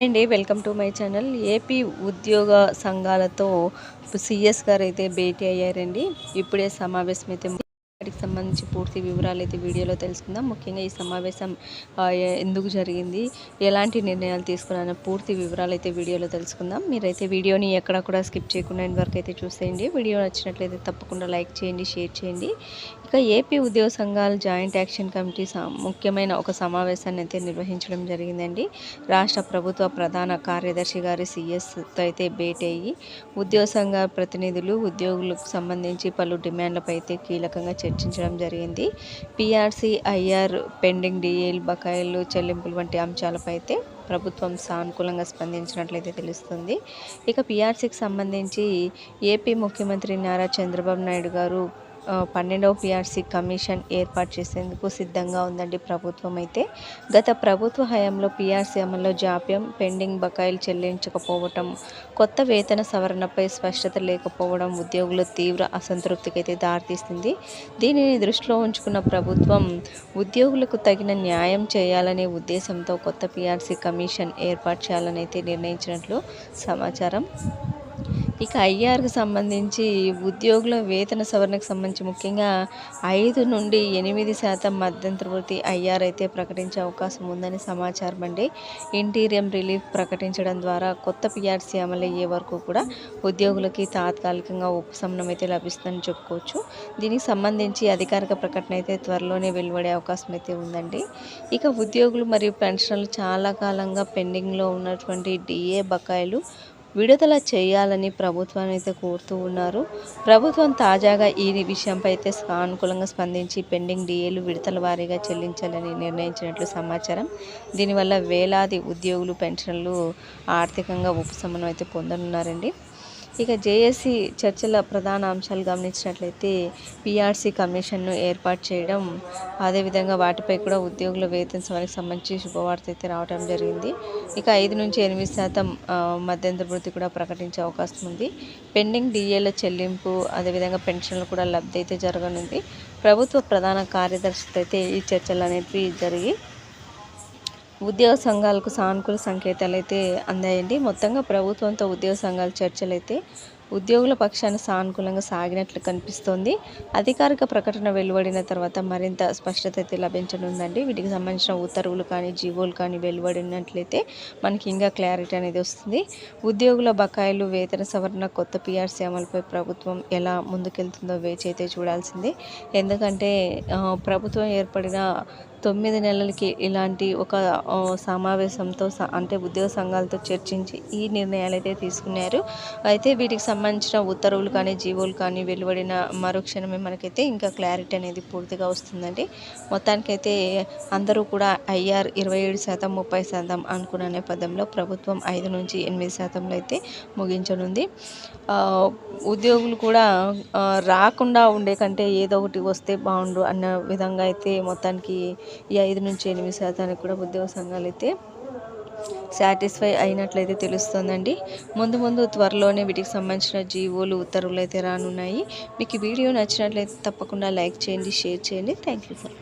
అండి welcome to my channel. AP ఉద్యోగ సంఘాలతో సిఎస్ గారు అయితే భేటీ అయ్యారండి. ఇప్పుడే సమావేశం అయితే వాటికి సంబంధించి పూర్తి వివరాలు అయితే వీడియోలో తెలుసుకుందాం. ముఖ్యంగా ఈ సమావేశం ఎందుకు జరిగింది ఎలాంటి నిర్ణయాలు తీసుకున్నా పూర్తి వివరాలు అయితే వీడియోలో తెలుసుకుందాం. మీరైతే వీడియోని ఎక్కడ కూడా స్కిప్ చేయకుండా వరకు అయితే చూసేయండి. వీడియో నచ్చినట్లయితే తప్పకుండా లైక్ చేయండి షేర్ చేయండి. ఇక ఏపీ ఉద్యోగ సంఘాలు జాయింట్ యాక్షన్ కమిటీ ముఖ్యమైన ఒక సమావేశాన్ని అయితే నిర్వహించడం జరిగిందండి. రాష్ట్ర ప్రభుత్వ ప్రధాన కార్యదర్శి గారి సీఎస్తో అయితే భేటీ అయ్యి ఉద్యోగ సంఘ ప్రతినిధులు ఉద్యోగులకు సంబంధించి పలు డిమాండ్లపై అయితే కీలకంగా చర్చించడం జరిగింది. పిఆర్సీ ఐఆర్ పెండింగ్ డిఏలు బకాయిలు చెల్లింపులు వంటి అంశాలపై అయితే ప్రభుత్వం సానుకూలంగా స్పందించినట్లయితే తెలుస్తుంది. ఇక పిఆర్సీకి సంబంధించి ఏపీ ముఖ్యమంత్రి నారా చంద్రబాబు నాయుడు గారు పన్నెండవ పిఆర్సీ కమిషన్ ఏర్పాటు చేసేందుకు సిద్ధంగా ఉందండి ప్రభుత్వం అయితే. గత ప్రభుత్వ హయాంలో పిఆర్సీ అమల్లో జాప్యం పెండింగ్ బకాయిలు చెల్లించకపోవటం కొత్త వేతన సవరణపై స్పష్టత లేకపోవడం ఉద్యోగుల తీవ్ర అసంతృప్తికి అయితే దారితీస్తుంది దీనిని దృష్టిలో ఉంచుకున్న ప్రభుత్వం ఉద్యోగులకు తగిన న్యాయం చేయాలనే ఉద్దేశంతో కొత్త పిఆర్సీ కమిషన్ ఏర్పాటు చేయాలని అయితే నిర్ణయించినట్లు సమాచారం. ఇక ఐఆర్కి సంబంధించి ఉద్యోగుల వేతన సవరణకు సంబంధించి ముఖ్యంగా ఐదు నుండి ఎనిమిది శాతం మధ్యంతరవర్తి ఐఆర్ అయితే ప్రకటించే అవకాశం ఉందని సమాచారం అండి. ఇంటీరియం రిలీఫ్ ప్రకటించడం ద్వారా కొత్త పిఆర్సీ అమలయ్యే వరకు కూడా ఉద్యోగులకి తాత్కాలికంగా ఉపశమనం అయితే లభిస్తుందని చెప్పుకోవచ్చు. దీనికి సంబంధించి అధికారిక ప్రకటన అయితే త్వరలోనే వెలువడే అవకాశం అయితే ఉందండి. ఇక ఉద్యోగులు మరియు పెన్షన్లు చాలా కాలంగా పెండింగ్లో ఉన్నటువంటి డిఏ బకాయిలు విడుదల చేయాలని ప్రభుత్వాన్ని అయితే కోరుతూ ఉన్నారు. ప్రభుత్వం తాజాగా ఈ విషయంపై అయితే సానుకూలంగా స్పందించి పెండింగ్ డిఏలు విడతల వారీగా చెల్లించాలని నిర్ణయించినట్లు సమాచారం. దీనివల్ల వేలాది ఉద్యోగులు పెన్షన్లు ఆర్థికంగా ఉపశమనం అయితే పొందనున్నారండి. ఇక జేఏసీ చర్చల ప్రధాన అంశాలు గమనించినట్లయితే పీఆర్సీ కమిషన్ను ఏర్పాటు చేయడం అదేవిధంగా వాటిపై కూడా ఉద్యోగుల వేతన సవరణకు సంబంధించి శుభవార్త అయితే రావడం జరిగింది. ఇక ఐదు నుంచి ఎనిమిది శాతం మధ్యంతర వృద్ధి కూడా ప్రకటించే అవకాశం ఉంది. పెండింగ్ డిఏల చెల్లింపు అదేవిధంగా పెన్షన్లు కూడా లబ్ధి అయితే జరగనుంది. ప్రభుత్వ ప్రధాన కార్యదర్శితో అయితే ఈ చర్చలు అనేవి జరిగి ఉద్యోగ సంఘాలకు సానుకూల సంకేతాలు అయితే అందాయండి. మొత్తంగా ప్రభుత్వంతో ఉద్యోగ సంఘాల చర్చలు అయితే ఉద్యోగుల పక్షాన్ని సానుకూలంగా సాగినట్లు కనిపిస్తోంది. అధికారిక ప్రకటన వెలువడిన తర్వాత మరింత స్పష్టత అయితే లభించనుందండి. వీటికి సంబంధించిన ఉత్తర్వులు కానీ జీవోలు కానీ వెలువడినట్లయితే మనకి ఇంకా క్లారిటీ అనేది వస్తుంది. ఉద్యోగుల బకాయిలు వేతన సవరణ కొత్త పిఆర్సీ అమలుపై ప్రభుత్వం ఎలా ముందుకెళ్తుందో వేచి అయితే చూడాల్సిందే. ఎందుకంటే ప్రభుత్వం ఏర్పడిన తొమ్మిది నెలలకి ఇలాంటి ఒక సమావేశంతో అంటే ఉద్యోగ సంఘాలతో చర్చించి ఈ నిర్ణయాలు అయితే తీసుకున్నారు. అయితే వీటికి సంబంధించిన ఉత్తర్వులు కానీ జీవోలు కానీ వెలువడిన మరుక్షణమే మనకైతే ఇంకా క్లారిటీ అనేది పూర్తిగా వస్తుందండి. మొత్తానికైతే అందరూ కూడా ఐఆర్ ఇరవై ఏడు శాతం ముప్పై శాతం అనుకున్న నేపథ్యంలో ప్రభుత్వం ఐదు నుంచి ఎనిమిది శాతంలో అయితే ముగించనుంది. ఉద్యోగులు కూడా రాకుండా ఉండే కంటే ఏదో ఒకటి వస్తే బాగుండు అన్న విధంగా అయితే మొత్తానికి ఈ ఐదు నుంచి ఎనిమిది శాతానికి కూడా ఉద్యోగ సంఘాలు అయితే సాటిస్ఫై అయినట్లయితే తెలుస్తుందండి. ముందు ముందు త్వరలోనే వీటికి సంబంధించిన జీవోలు ఉత్తర్వులు అయితే రానున్నాయి. మీకు వీడియో నచ్చినట్లయితే తప్పకుండా లైక్ చేయండి షేర్ చేయండి. Thank you for